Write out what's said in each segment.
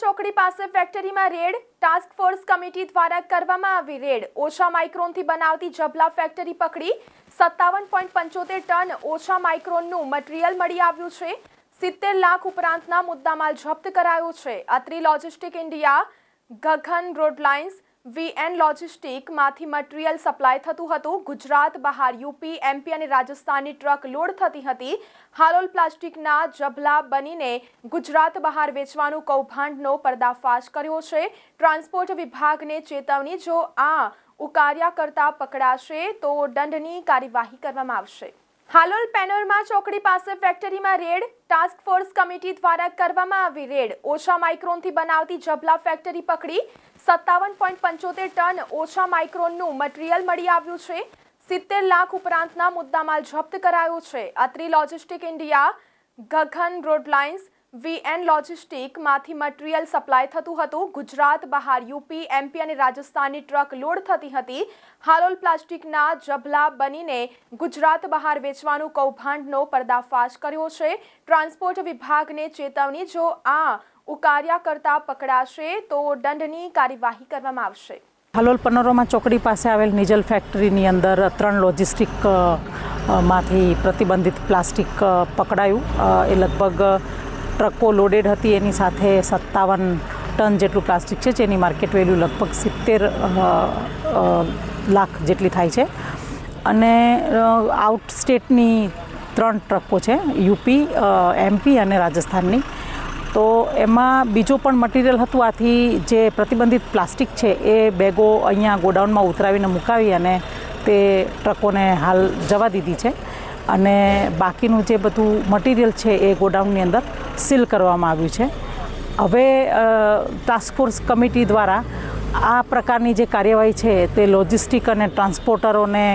ચોકડી પાસે ફેક્ટરીમાં રેડ, ટાસ્ક ફોર્સ કમિટી દ્વારા કરવામાં આવી રેડ. ઓછા માઇક્રોનથી બનાવતી જબલા ફેક્ટરી પકડી. સત્તાવન પોઈન્ટ પંચોતેર ટન ઓછા માઇક્રોનનું મટીરિયલ મળી આવ્યું છે. સિત્તેર લાખ ઉપરાંતના મુદ્દામાલ જપ્ત કરાયો છે. Atri logistic India, Gagan road lines VN લોજિસ્ટિકમાંથી material supply થતું હતું. ગુજરાત બહાર યુપી, એમપી અને રાજસ્થાનની ટ્રક લોડ થતી હતી. હાલોલ પ્લાસ્ટિકના જભલા બનીને ગુજરાત બહાર વેચવાનું કૌભાંડનો પર્દાફાશ કર્યો છે. ટ્રાન્સપોર્ટ વિભાગને ચેતવણી, જો આ ઉકાર્યા કરતા પકડાશે તો દંડની કાર્યવાહી કરવામાં આવશે. હાલોલ પેનોરમા ચોકડી પાસે ફેક્ટરીમાં રેડ, ટાસ્ક ફોર્સ કમિટી દ્વારા કરવામાં આવી રેડ. ઓછા માઇક્રોનથી બનાવતી જબલા ફેક્ટરી પકડી. સત્તાવન પોઈન્ટ પંચોતેર ટન ઓછા માઇક્રોનનું મટીરિયલ મળી આવ્યું છે. સિત્તેર લાખ ઉપરાંતના મુદ્દામાલ જપ્ત કરાયો છે. Atri logistic India, Gagan road lines VN લોજિસ્ટિકમાંથી material supply થતું હતું. ગુજરાત બહાર યુપી, એમપી અને રાજસ્થાનની ટ્રક લોડ થતી હતી. હાલોલ પ્લાસ્ટિકના જભલા બનીને ગુજરાત બહાર વેચવાનું કૌભાંડનો પર્દાફાશ કર્યો છે. ટ્રાન્સપોર્ટ વિભાગને ચેતવણી, જો આ ઉકાર્યા કરતા પકડાશે, તો દંડની કાર્યવાહી કરવામાં આવશે. હાલોલ પનોરમા ચોકડી પાસે આવેલ નિજલ ફેક્ટરીની અંદર ત્રણ લોજિસ્ટિકમાંથી પ્રતિબંધિત પ્લાસ્ટિક પકડાયું. એ લગભગ ટ્રકો લોડેડ હતી, એની સાથે સત્તાવન ટન જેટલું પ્લાસ્ટિક છે, જેની માર્કેટ વેલ્યુ લગભગ સિત્તેર લાખ જેટલી થાય છે. અને આઉટ સ્ટેટની ત્રણ ટ્રકો છે, યુપી એમપી અને રાજસ્થાનની. તો એમાં બીજું પણ મટીરિયલ હતું, આથી જે પ્રતિબંધિત પ્લાસ્ટિક છે, એ બેગો અહીંયા ગોડાઉનમાં ઉતરાવીને મુકાવી અને તે ટ્રકોને હાલ જવા દીધી છે. અને બાકીનું જે બધું મટીરિયલ છે એ ગોડાઉનની અંદર સીલ કરવામાં આવ્યું છે. હવે ટાસ્કફોર્સ કમિટી દ્વારા આ પ્રકારની જે કાર્યવાહી છે તે લોજિસ્ટિક અને ટ્રાન્સપોર્ટરોને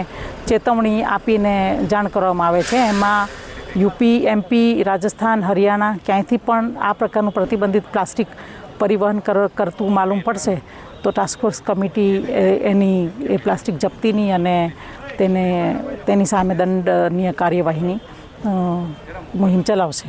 ચેતવણી આપીને જાણ કરવામાં આવે છે. એમાં યુપી એમપી રાજસ્થાન, હરિયાણા ક્યાંયથી પણ આ પ્રકારનું પ્રતિબંધિત પ્લાસ્ટિક પરિવહન કર, કરતું માલુમ પડશે, તો ટાસ્કફોર્સ કમિટી એની, એ પ્લાસ્ટિક જપ્તીની અને તેને તેની સામે દંડનીય કાર્યવાહીની મુહિમ ચલાવશે.